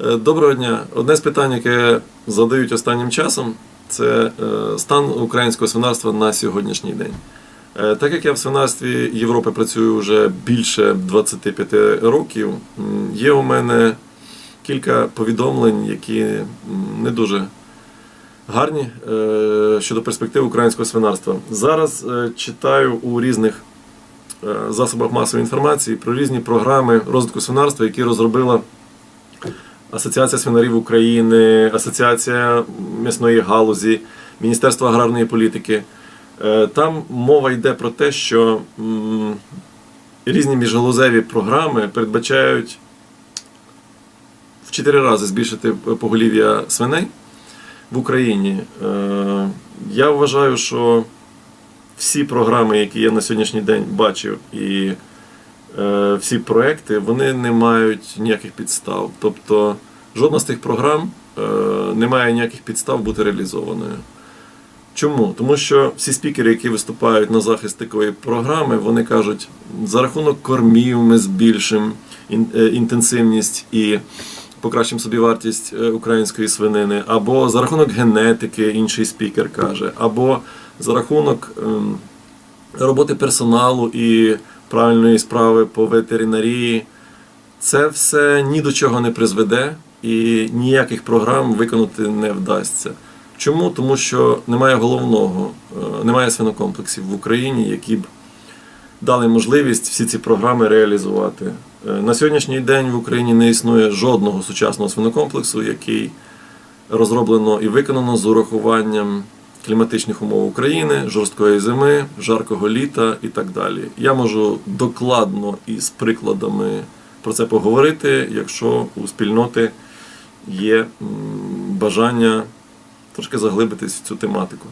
Е, Доброго дня. Одне з питань, яке задають останнім часом, це е, стан українського свинарства на сьогоднішній день. Е, Так як я в свинарстві Європи працюю вже більше 25 років, є у мене кілька повідомлень, які не дуже гарні щодо перспектив українського свинарства. Зараз читаю у різних засобах масової інформації про різні програми розвитку свинарства, які розробила Асоціація свинарів України, Асоціація м'ясної галузі, Міністерство аграрної політики. Е, Там мова йде про те, що різні міжгалузеві програми передбачають в 4 рази збільшити поголів'я свиней в Україні. Е, Я вважаю, що всі програми, які я на сьогоднішній день бачив, і е, всі проекти, вони не мають ніяких підстав. Тобто жодна з тих програм е, не має ніяких підстав бути реалізованою. Чому? Тому що всі спікери, які виступають на захист такої програми, вони кажуть, за рахунок кормів ми збільшимо е, інтенсивність і покращимо собі вартість е, української свинини, або за рахунок генетики, інший спікер каже, або за рахунок ем, роботи персоналу і правильної справи по ветеринарії. Це все ні до чого не призведе і ніяких програм виконати не вдасться. Чому? Тому що немає головного, е, немає свинокомплексів в Україні, які б дали можливість всі ці програми реалізувати. Е, На сьогоднішній день в Україні не існує жодного сучасного свинокомплексу, який розроблено і виконано з урахуванням кліматичних умов України, жорсткої зими, жаркого літа і так далі. Я можу докладно і з прикладами про це поговорити, якщо у спільноти є бажання трошки заглибитись в цю тематику.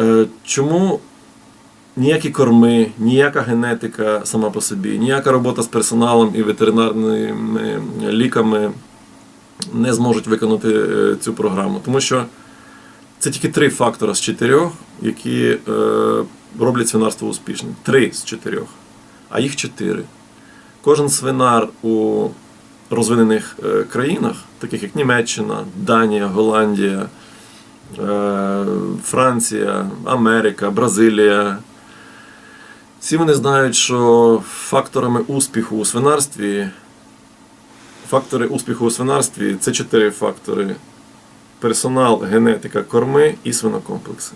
Е, Чому ніякі корми, ніяка генетика сама по собі, ніяка робота з персоналом і ветеринарними ліками не зможуть виконати е, цю програму? Тому що це тільки три фактора з чотирьох, які е, роблять свинарство успішним. Три з чотирьох, а їх чотири. Кожен свинар у розвинених е, країнах, таких як Німеччина, Данія, Голландія, е, Франція, Америка, Бразилія. Всі вони знають, що факторами успіху у свинарстві, фактори успіху у свинарстві це чотири фактори: персонал, генетика, корми і свинокомплекси.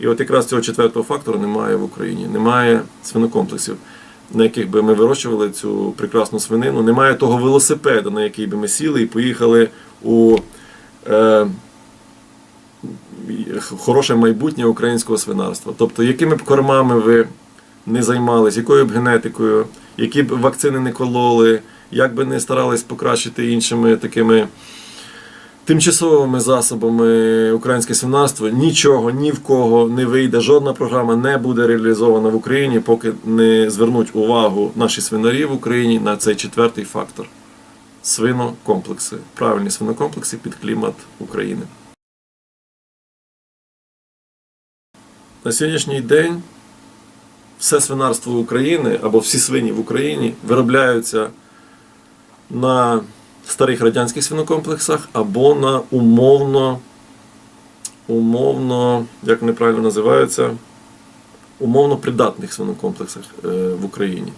І от якраз цього четвертого фактору немає в Україні. Немає свинокомплексів, на яких би ми вирощували цю прекрасну свинину. Немає того велосипеда, на який би ми сіли і поїхали у е, хороше майбутнє українського свинарства. Тобто, якими б кормами ви не займались, якою б генетикою, які б вакцини не кололи, як би не старались покращити іншими такими тимчасовими засобами українське свинарство, нічого ні в кого не вийде, жодна програма не буде реалізована в Україні, поки не звернуть увагу наші свинарі в Україні на цей четвертий фактор. Свинокомплекси, правильні свинокомплекси під клімат України. На сьогоднішній день все свинарство України або всі свині в Україні виробляються на старих радянських свинокомплексах або на умовно, умовно, як вони правильно називаються, умовно придатних свинокомплексах е, в Україні.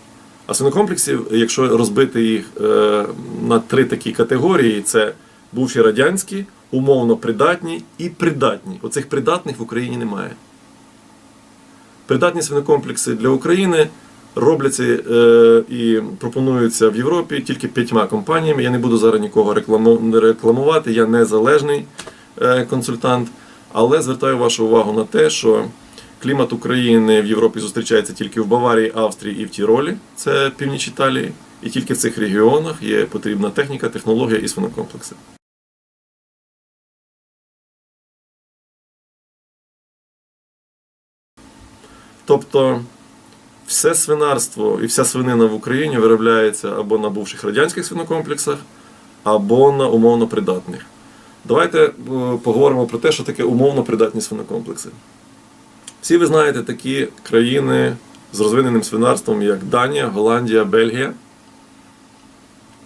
А свинокомплексів, якщо розбити їх е, на три такі категорії, це бувші радянські, умовно придатні і придатні. Оцих придатних в Україні немає. Придатні свинокомплекси для України робляться е, і пропонуються в Європі тільки п'ятьма компаніями. Я не буду зараз нікого рекламу- рекламувати, я незалежний е, консультант, але звертаю вашу увагу на те, що клімат України в Європі зустрічається тільки в Баварії, Австрії і в Тіролі, це північ Італії, і тільки в цих регіонах є потрібна техніка, технологія і свинокомплекси. Тобто все свинарство і вся свинина в Україні виробляється або на бувших радянських свинокомплексах, або на умовно придатних. Давайте е, поговоримо про те, що таке умовно придатні свинокомплекси. Всі ви знаєте такі країни з розвиненим свинарством, як Данія, Голландія, Бельгія,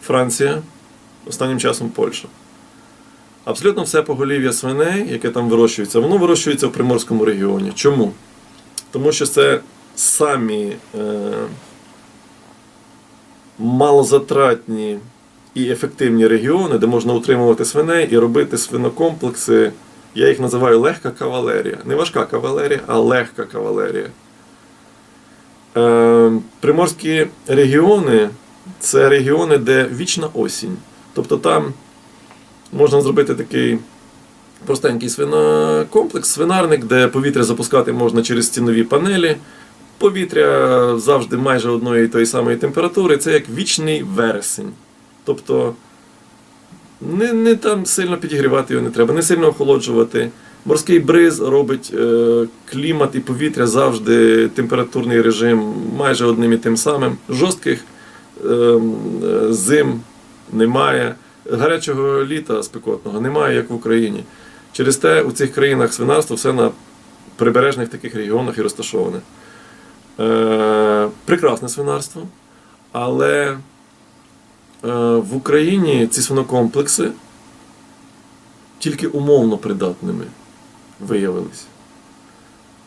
Франція, останнім часом Польща. Абсолютно все поголів'я свиней, яке там вирощується, воно вирощується в Приморському регіоні. Чому? Тому що це самі е, малозатратні і ефективні регіони, де можна утримувати свиней і робити свинокомплекси. Я їх називаю легка кавалерія. Не важка кавалерія, а легка кавалерія. Е, приморські регіони це регіони, де вічна осінь. Тобто там можна зробити такий простенький свинокомплекс, свинарник, де повітря запускати можна через стінові панелі. Повітря завжди майже одної і тої самої температури. Це як вічний вересень. Тобто не, не там сильно підігрівати його не треба, не сильно охолоджувати. Морський бриз робить е, клімат і повітря завжди температурний режим майже одним і тим самим. Жорстких е, е, зим немає. Гарячого літа спекотного немає, як в Україні. Через те у цих країнах свинарство все на прибережних таких регіонах і розташоване. Е, прекрасне свинарство, але е, в Україні ці свинокомплекси тільки умовно придатними виявилися.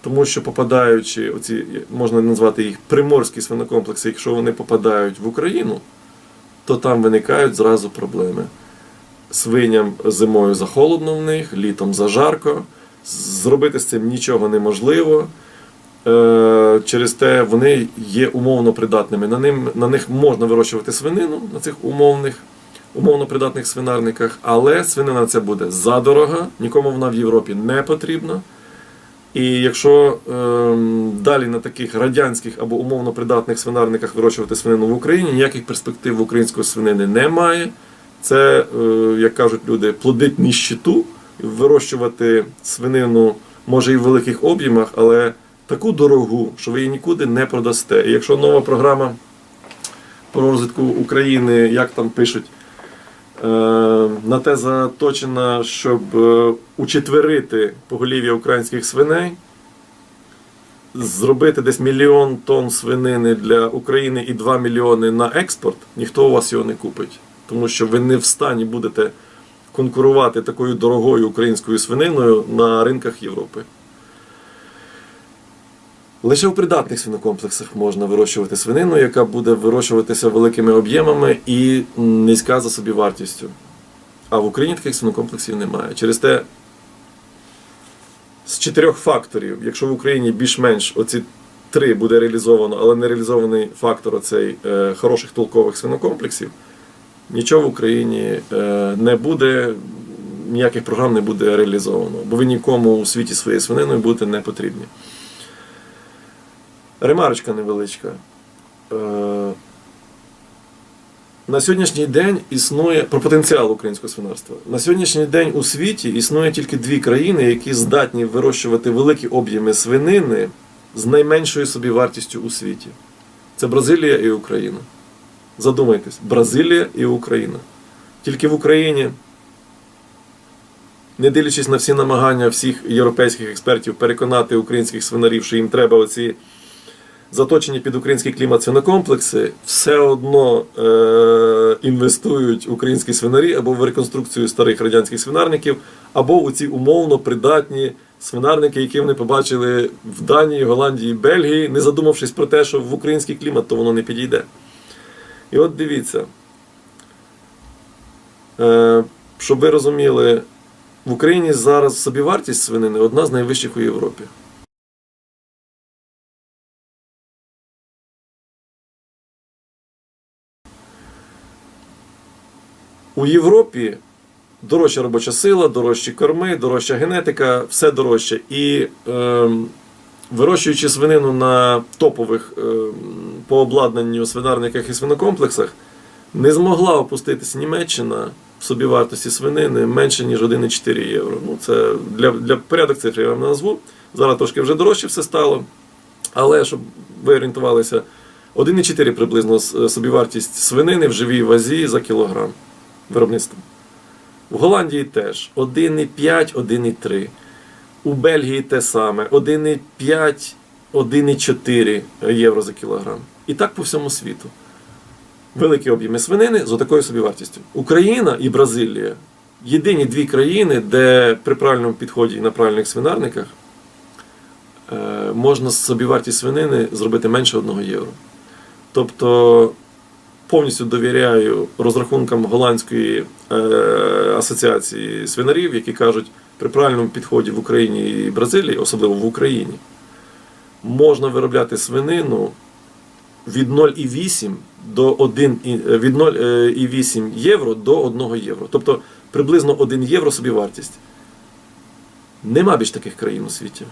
Тому що попадаючи, оці, можна назвати їх приморські свинокомплекси, якщо вони попадають в Україну, то там виникають зразу проблеми. Свиням зимою захолодно в них, літом зажарко, зробити з цим нічого неможливо. Е, Через те вони є умовно придатними. На, ним, на них можна вирощувати свинину на цих умовних, умовно придатних свинарниках, але свинина це буде задорога, нікому вона в Європі не потрібна. І якщо ем, далі на таких радянських або умовно придатних свинарниках вирощувати свинину в Україні, ніяких перспектив української свинини немає. Це, е, як кажуть люди, плодить ніщиту. Вирощувати свинину може і в великих об'ємах, але таку дорогу, що ви її нікуди не продасте. І якщо нова програма по розвитку України, як там пишуть, е, на те заточена, щоб е, учетверити поголів'я українських свиней, зробити десь мільйон тонн свинини для України і 2 мільйони на експорт, ніхто у вас його не купить. Тому що ви не в стані будете конкурувати такою дорогою українською свининою на ринках Європи. Лише в придатних свинокомплексах можна вирощувати свинину, яка буде вирощуватися великими об'ємами і низька за собівартістю. А в Україні таких свинокомплексів немає. Через те з чотирьох факторів, якщо в Україні більш-менш оці три буде реалізовано, але не реалізований фактор оцей е, хороших толкових свинокомплексів, нічого в Україні е, не буде, ніяких програм не буде реалізовано, бо ви нікому у світі своєю свининою будете не потрібні. Ремарочка невеличка. Е, На сьогоднішній день існує про потенціал українського свинарства. На сьогоднішній день у світі існує тільки дві країни, які здатні вирощувати великі об'єми свинини з найменшою собівартістю у світі. Це Бразилія і Україна. Задумайтесь, Бразилія і Україна. Тільки в Україні, не дивлячись на всі намагання всіх європейських експертів переконати українських свинарів, що їм треба оці заточені під український клімат свинокомплекси, все одно е- інвестують українські свинарі або в реконструкцію старих радянських свинарників, або у ці умовно придатні свинарники, які вони побачили в Данії, Голландії, Бельгії, не задумавшись про те, що в український клімат то воно не підійде. І от дивіться, е- щоб ви розуміли, в Україні зараз собівартість свинини одна з найвищих у Європі. У Європі дорожча робоча сила, дорожчі корми, дорожча генетика, все дорожче. І е, вирощуючи свинину на топових е, по обладнанню свинарниках і свинокомплексах, не змогла опуститися Німеччина в собівартості свинини менше, ніж 1,4 євро. Ну, це для, для порядок цифр я вам назву. Зараз трошки вже дорожче все стало. Але щоб ви орієнтувалися, 1,4 приблизно собівартість свинини в живій вазі за кілограм виробництва. В Голландії теж 1,5, 1,3. У Бельгії те саме 1,5, 1,4 євро за кілограм. І так по всьому світу. великі об'єми свинини з отакою собівартістю. Україна і Бразилія єдині дві країни, де при правильному підході і на правильних свинарниках е, можна собівартість свинини зробити менше 1 євро. Тобто повністю довіряю розрахункам голландської е, асоціації свинарів, які кажуть, при правильному підході в Україні і Бразилії, особливо в Україні, можна виробляти свинину від 0,8 до 1, е, від 0,8 євро до 1 євро. Тобто приблизно 1 євро собівартість. Нема більш таких країн у світі.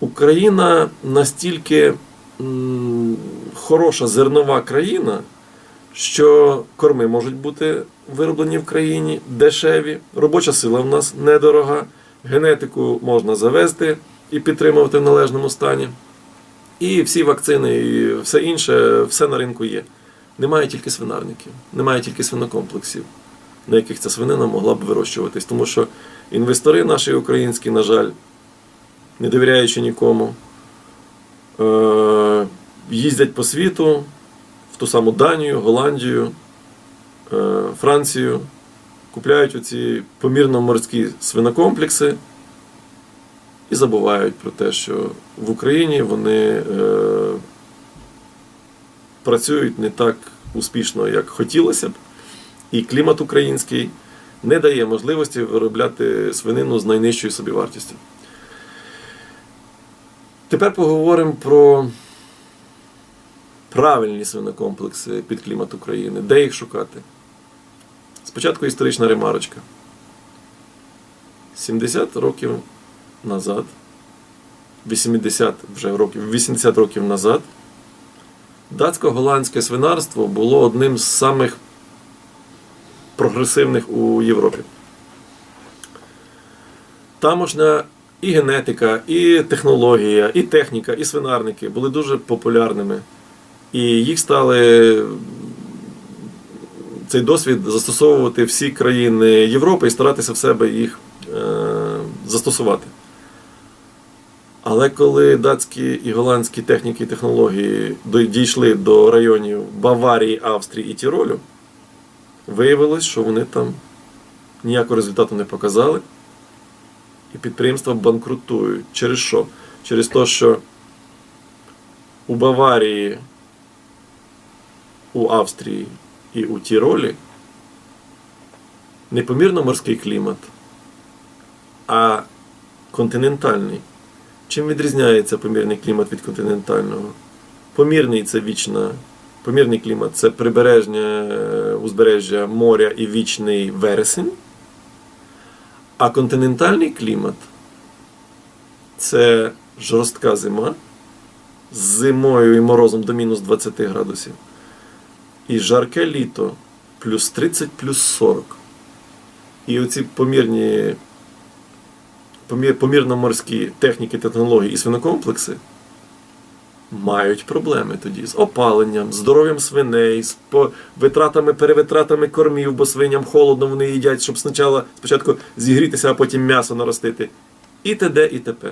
Україна настільки хороша зернова країна, що корми можуть бути вироблені в країні дешеві, робоча сила в нас недорога, генетику можна завести і підтримувати в належному стані. І всі вакцини, і все інше, все на ринку є. Немає тільки свинарників, немає тільки свинокомплексів, на яких ця свинина могла б вирощуватись. Тому що інвестори наші українські, на жаль, не довіряючи нікому, е- їздять по світу в ту саму Данію, Голландію, е- Францію, купляють оці помірно-морські свинокомплекси і забувають про те, що в Україні вони е- працюють не так успішно, як хотілося б, і клімат український не дає можливості виробляти свинину з найнижчою собівартістю. Тепер поговоримо про правильні свинокомплекси під клімат України. Де їх шукати? Спочатку історична ремарочка. 70 років назад, 80 вже років, 80 років назад, датсько-голландське свинарство було одним з самих прогресивних у Європі. Тамошня і генетика, і технологія, і техніка, і свинарники були дуже популярними. І їх стали цей досвід застосовувати всі країни Європи і старатися в себе їх е, застосувати. Але коли датські і голландські техніки і технології дійшли до районів Баварії, Австрії і Тіролю, виявилось, що вони там ніякого результату не показали. І підприємства банкрутують. Через що? Через те, що у Баварії, у Австрії і у Тіролі непомірно морський клімат, а континентальний. Чим відрізняється помірний клімат від континентального? Помірний це вічна. Помірний клімат це прибережне узбережжя моря і вічний вересень. А континентальний клімат це жорстка зима з зимою і морозом до мінус 20 градусів. І жарке літо плюс 30 плюс 40. І оці помірні, помір, помірно-морські техніки, технології і свинокомплекси мають проблеми тоді з опаленням, здоров'ям свиней, з витратами, перевитратами кормів, бо свиням холодно, вони їдять, щоб спочатку зігрітися, а потім м'ясо наростити. І т.д. і т.п.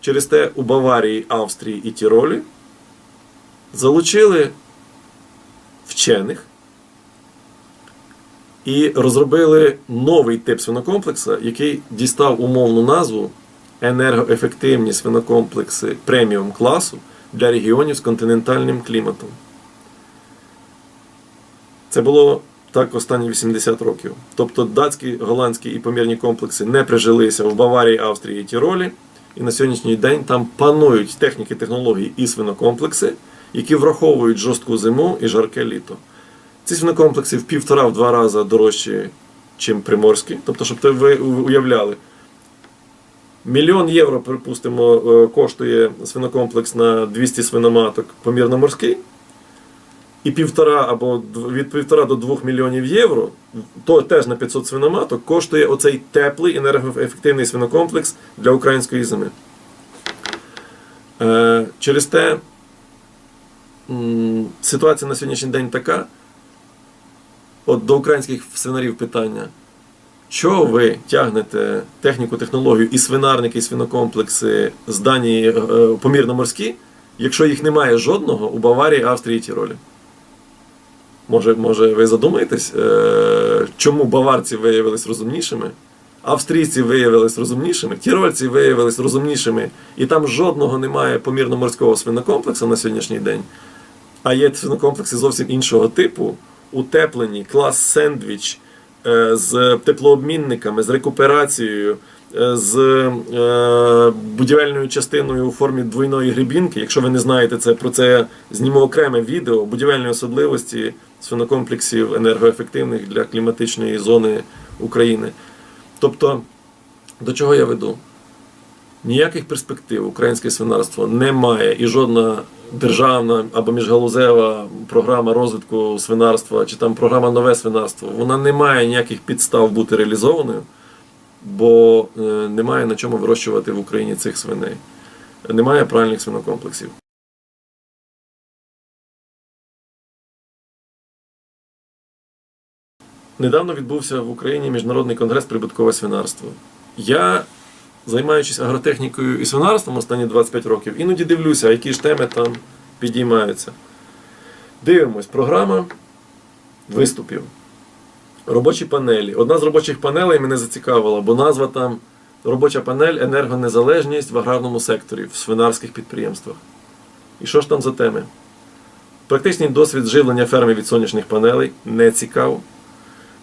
Через те у Баварії, Австрії і Тіролі залучили вчених і розробили новий тип свинокомплекса, який дістав умовну назву енергоефективні свинокомплекси преміум класу для регіонів з континентальним кліматом. Це було так останні 80 років. Тобто датські, голландські і помірні комплекси не прижилися в Баварії, Австрії і Тіролі. І на сьогоднішній день там панують техніки, технології і свинокомплекси, які враховують жорстку зиму і жарке літо. Ці свинокомплекси в півтора-два рази дорожчі, ніж приморські. Тобто, щоб ви уявляли, мільйон євро, припустимо, е, коштує свинокомплекс на 200 свиноматок помірно-морський. І півтора або від півтора до двох мільйонів євро, то теж на 500 свиноматок, коштує оцей теплий енергоефективний свинокомплекс для української зими. Е, через те ситуація на сьогоднішній день така. От до українських свинарів питання. Чого ви тягнете техніку, технологію і свинарники, і свинокомплекси з Данії е, помірно-морські, якщо їх немає жодного у Баварії, Австрії і Тіролі? Може, може ви задумаєтесь, е, чому баварці виявились розумнішими, австрійці виявились розумнішими, тірольці виявились розумнішими, і там жодного немає помірно-морського свинокомплексу на сьогоднішній день, а є свинокомплекси зовсім іншого типу, утеплені, клас сендвіч е, з теплообмінниками, з рекуперацією, е, з е, будівельною частиною у формі двойної грибінки. Якщо ви не знаєте це, про це я зніму окреме відео, будівельні особливості свинокомплексів енергоефективних для кліматичної зони України. Тобто, до чого я веду? Ніяких перспектив українське свинарство не має і жодна державна або міжгалузева програма розвитку свинарства чи там програма нове свинарство, вона не має ніяких підстав бути реалізованою, бо е, немає на чому вирощувати в Україні цих свиней. Немає правильних свинокомплексів. Недавно відбувся в Україні міжнародний конгрес прибуткове свинарство. Я, займаючись агротехнікою і свинарством останні 25 років, іноді дивлюся, які ж теми там підіймаються. Дивимось, програма виступів. Робочі панелі. Одна з робочих панелей мене зацікавила, бо назва там робоча панель енергонезалежність в аграрному секторі, в свинарських підприємствах. І що ж там за теми? Практичний досвід живлення ферми від сонячних панелей не цікаво.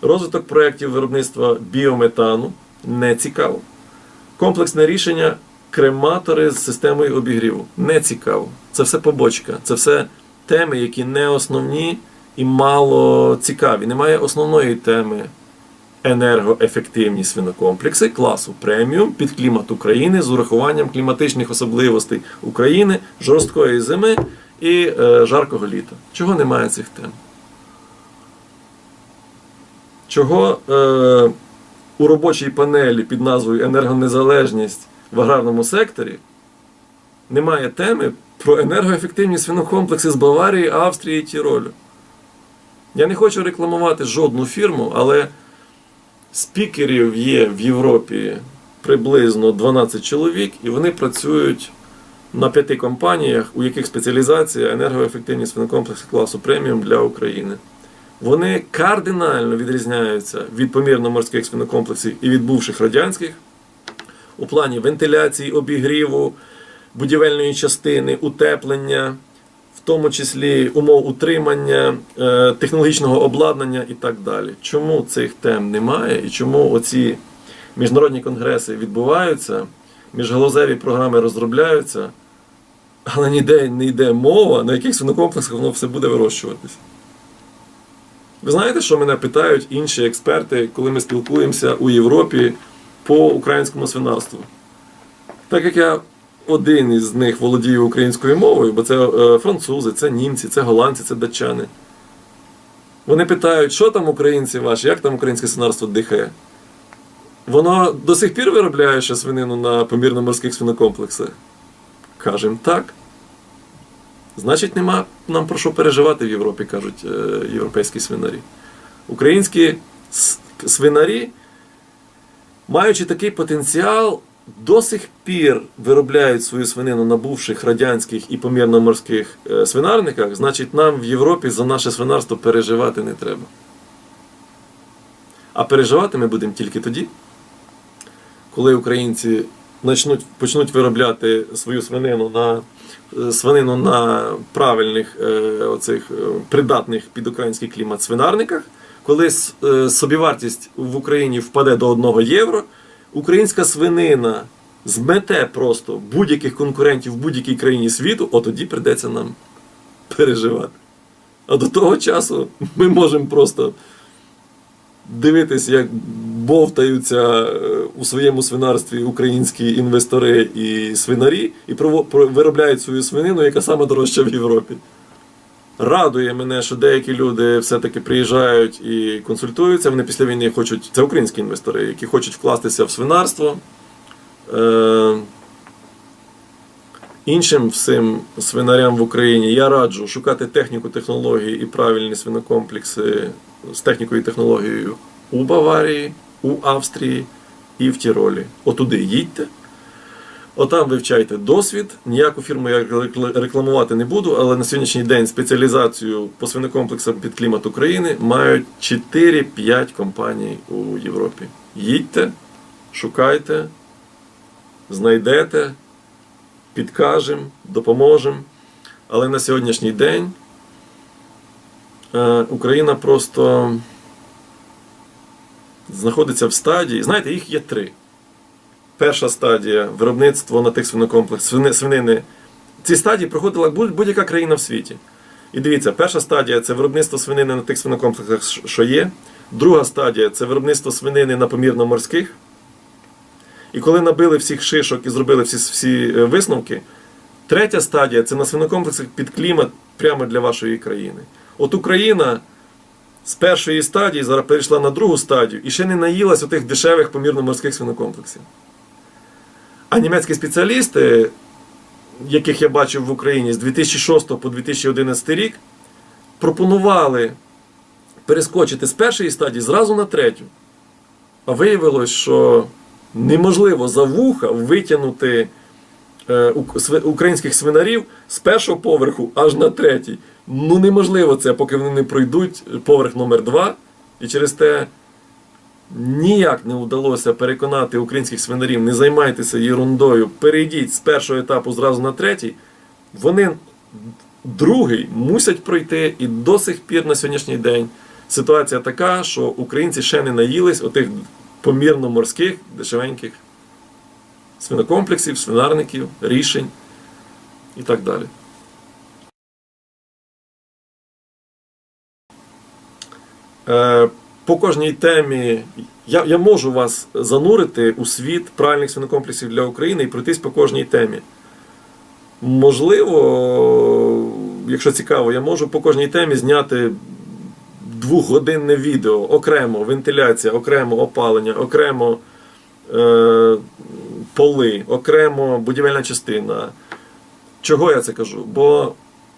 Розвиток проєктів виробництва біометану не цікаво. Комплексне рішення крематори з системою обігріву не цікаво. Це все побочка, це все теми, які не основні і мало цікаві. Немає основної теми енергоефективні свинокомплекси класу преміум під клімат України з урахуванням кліматичних особливостей України, жорсткої зими і е, жаркого літа. Чого немає цих тем? Чого е, у робочій панелі під назвою Енергонезалежність в аграрному секторі немає теми про енергоефективні свинокомплекси з Баварії, Австрії і Тіролю. Я не хочу рекламувати жодну фірму, але спікерів є в Європі приблизно 12 чоловік, і вони працюють на п'яти компаніях, у яких спеціалізація енергоефективні свинокомплекси класу преміум для України. Вони кардинально відрізняються від помірно-морських свинокомплексів і від бувших радянських у плані вентиляції, обігріву, будівельної частини, утеплення, в тому числі умов утримання, е, технологічного обладнання і так далі. Чому цих тем немає і чому оці міжнародні конгреси відбуваються, міжгалузеві програми розробляються, але ніде не йде мова, на яких свинокомплексах воно все буде вирощуватись. Ви знаєте, що мене питають інші експерти, коли ми спілкуємося у Європі по українському свинарству? Так як я один із них володію українською мовою, бо це е, французи, це німці, це голландці, це датчани. Вони питають, що там українці ваші, як там українське свинарство дихає? Воно до сих пір виробляє ще свинину на помірно-морських свинокомплексах? Кажем так. Значить, нема нам про що переживати в Європі, кажуть е, європейські свинарі. Українські свинарі, маючи такий потенціал, до сих пір виробляють свою свинину на бувших радянських і помірно-морських е, свинарниках, значить, нам в Європі за наше свинарство переживати не треба. А переживати ми будемо тільки тоді, коли українці почнуть, почнуть виробляти свою свинину на е, свинину на правильних е, оцих е, придатних під український клімат свинарниках, коли собівартість в Україні впаде до 1 євро, українська свинина змете просто будь-яких конкурентів в будь-якій країні світу, тоді прийдеться нам переживати. А до того часу ми можемо просто дивитись, як бовтаються е, у своєму свинарстві українські інвестори і свинарі, і виробляють свою свинину, яка саме дорожча в Європі. Радує мене, що деякі люди все-таки приїжджають і консультуються. Вони після війни хочуть. Це українські інвестори, які хочуть вкластися в свинарство. Е, Іншим всім свинарям в Україні я раджу шукати техніку, технології і правильні свинокомплекси з технікою і технологією у Баварії, у Австрії і в Тіролі. Отуди їдьте. Отам вивчайте досвід. Ніяку фірму я рекламувати не буду, але на сьогоднішній день спеціалізацію по свинокомплексам під клімат України мають 4-5 компаній у Європі. Їдьте, шукайте, знайдете, підкажемо, допоможемо. Але на сьогоднішній день Україна просто знаходиться в стадії. Знаєте, їх є три. Перша стадія виробництво на тих свинокомплексах, свинини. Ці стадії проходила будь- будь-яка країна в світі. І дивіться, перша стадія це виробництво свинини на тих свинокомплексах, що- є. Друга стадія це виробництво свинини на помірно-морських. І коли набили всіх шишок і зробили всі, всі е, висновки, третя стадія це на свинокомплексах під клімат прямо для вашої країни. От Україна з першої стадії зараз перейшла на другу стадію і ще не наїлась отих дешевих помірно-морських свинокомплексів. А німецькі спеціалісти, яких я бачив в Україні з 2006 по 2011 рік, пропонували перескочити з першої стадії зразу на третю. А виявилось, що неможливо за вуха витягнути е, українських свинарів з першого поверху аж на третій. Ну неможливо це, поки вони не пройдуть поверх номер 2 І через те ніяк не вдалося переконати українських свинарів, не займайтеся ерундою, перейдіть з першого етапу зразу на третій. Вони другий мусять пройти, і до сих пір на сьогоднішній день ситуація така, що українці ще не наїлись отих помірно морських, дешевеньких свинокомплексів, свинарників, рішень і так далі. По кожній темі я, я можу вас занурити у світ правильних свинокомплексів для України і пройтись по кожній темі. Можливо, якщо цікаво, я можу по кожній темі зняти двохгодинне відео, окремо вентиляція, окремо опалення, окремо е, поли, окремо будівельна частина. Чого я це кажу? Бо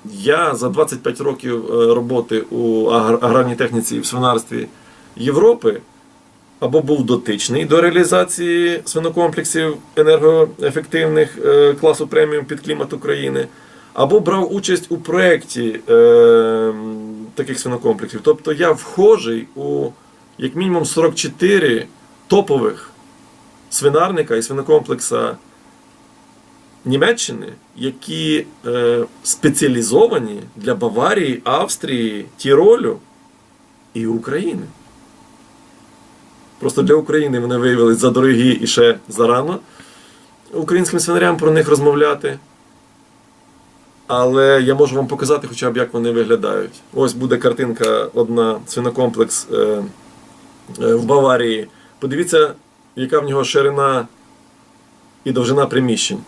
я за 25 років е, роботи у аграрній техніці в свинарстві Європи або був дотичний до реалізації свинокомплексів енергоефективних е, класу преміум під клімат України, або брав участь у проєкті е, таких свинокомплексів. Тобто я вхожий у як мінімум 44 топових свинарника і свинокомплекса Німеччини, які е, спеціалізовані для Баварії, Австрії, Тіролю і України. Просто для України вони виявилися задорогі і ще зарано українським свинарям про них розмовляти. Але я можу вам показати хоча б, як вони виглядають. Ось буде картинка одна, свинокомплекс е, е, в Баварії. Подивіться, яка в нього ширина і довжина приміщень.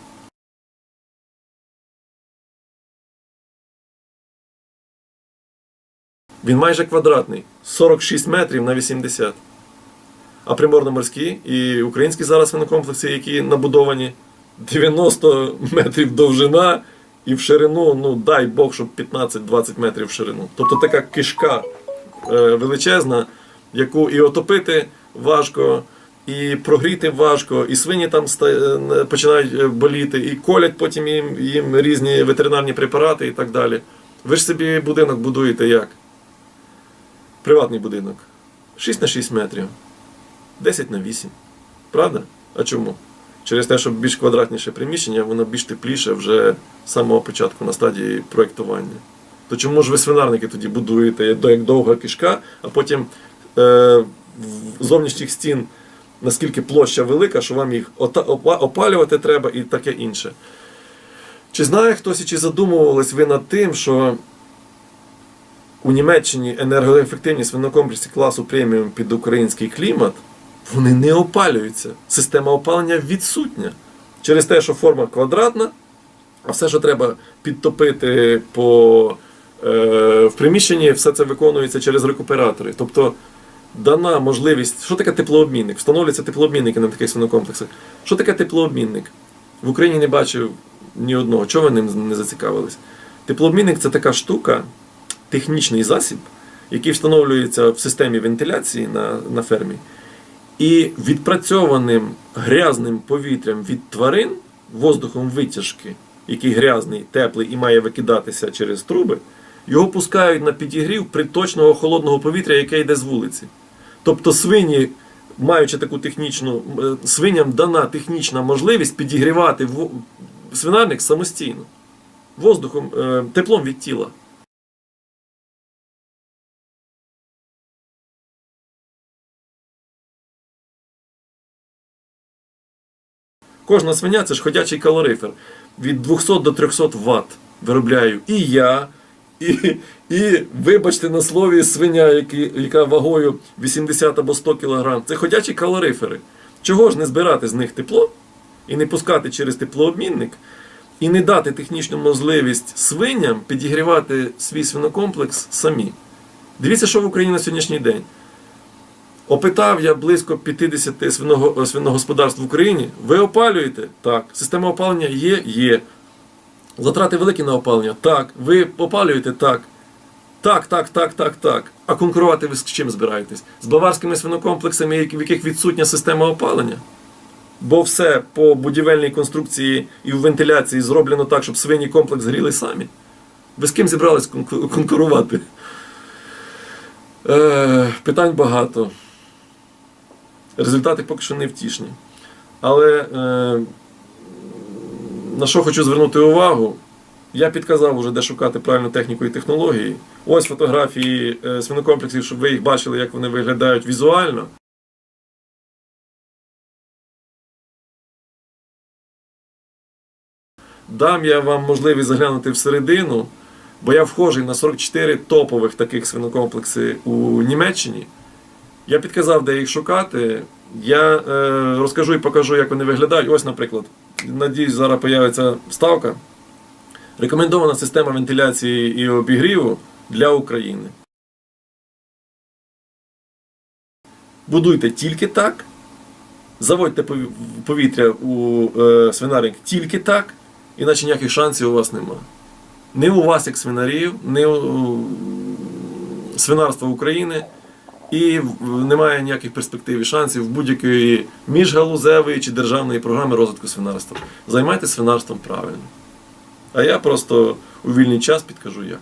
Він майже квадратний 46 метрів на 80. А приморно-морські і українські зараз свинокомплекси, які набудовані 90 метрів довжина і в ширину, ну дай Бог, щоб 15-20 метрів в ширину. Тобто така кишка е, величезна, яку і отопити важко, і прогріти важко, і свині там е, починають е, боліти, і колять потім їм, їм різні ветеринарні препарати і так далі. Ви ж собі будинок будуєте як? Приватний будинок. 6 на 6 метрів. 10 на 8. Правда? А чому? Через те, що більш квадратніше приміщення, воно більш тепліше вже з самого початку на стадії проєктування. То чому ж ви свинарники тоді будуєте як довга кишка, а потім е, зовнішніх стін наскільки площа велика, що вам їх опалювати треба і таке інше. Чи знає хтось чи задумувались ви над тим, що у Німеччині енергоефективні свинокомплекси класу преміум під український клімат, вони не опалюються. Система опалення відсутня. Через те, що форма квадратна, а все, що треба підтопити по, е, в приміщенні, все це виконується через рекуператори. Тобто дана можливість. Що таке теплообмінник? Встановлюються теплообмінники на таких свинокомплексах. Що таке теплообмінник? В Україні не бачив ні одного. Чого ви ним не зацікавились? Теплообмінник це така штука, технічний засіб, який встановлюється в системі вентиляції на, на фермі, і відпрацьованим грязним повітрям від тварин воздухом витяжки, який грязний, теплий і має викидатися через труби, його пускають на підігрів приточного холодного повітря, яке йде з вулиці. Тобто свині, маючи таку технічну, е, свиням дана технічна можливість підігрівати свинарник самостійно, воздухом, е, теплом від тіла. Кожна свиня це ж ходячий калорифер. Від 200 до 300 Вт виробляю і я, і, і вибачте на слові, свиня, які, яка вагою 80 або 100 кг. Це ходячі калорифери. Чого ж не збирати з них тепло і не пускати через теплообмінник, і не дати технічну можливість свиням підігрівати свій свинокомплекс самі. Дивіться, що в Україні на сьогоднішній день. Опитав я близько 50 свиногосподарств в Україні. Ви опалюєте? Так. Система опалення є? Є. Затрати великі на опалення? Так. Ви опалюєте? Так. Так, так, так, так, так. А конкурувати ви з чим збираєтесь? З баварськими свинокомплексами, в яких відсутня система опалення? Бо все по будівельній конструкції і в вентиляції зроблено так, щоб свині комплекс гріли самі. Ви з ким зібрались конкурувати? Е, питань багато. Результати поки що не втішні. Але е, на що хочу звернути увагу, я підказав уже, де шукати правильну техніку і технології. Ось фотографії е, свинокомплексів, щоб ви їх бачили, як вони виглядають візуально. Дам я вам можливість заглянути всередину, бо я вхожий на 44 топових таких свинокомплекси у Німеччині. Я підказав, де їх шукати. Я е, розкажу і покажу, як вони виглядають. Ось, наприклад, надіюсь, зараз появиться вставка. Рекомендована система вентиляції і обігріву для України. Будуйте тільки так. Заводьте повітря у е, свинарник тільки так, іначе ніяких шансів у вас немає. Не у вас, як свинарів, не у свинарства України. І немає ніяких перспектив і шансів будь-якої міжгалузевої чи державної програми розвитку свинарства. Займайтеся свинарством правильно. А я просто у вільний час підкажу як.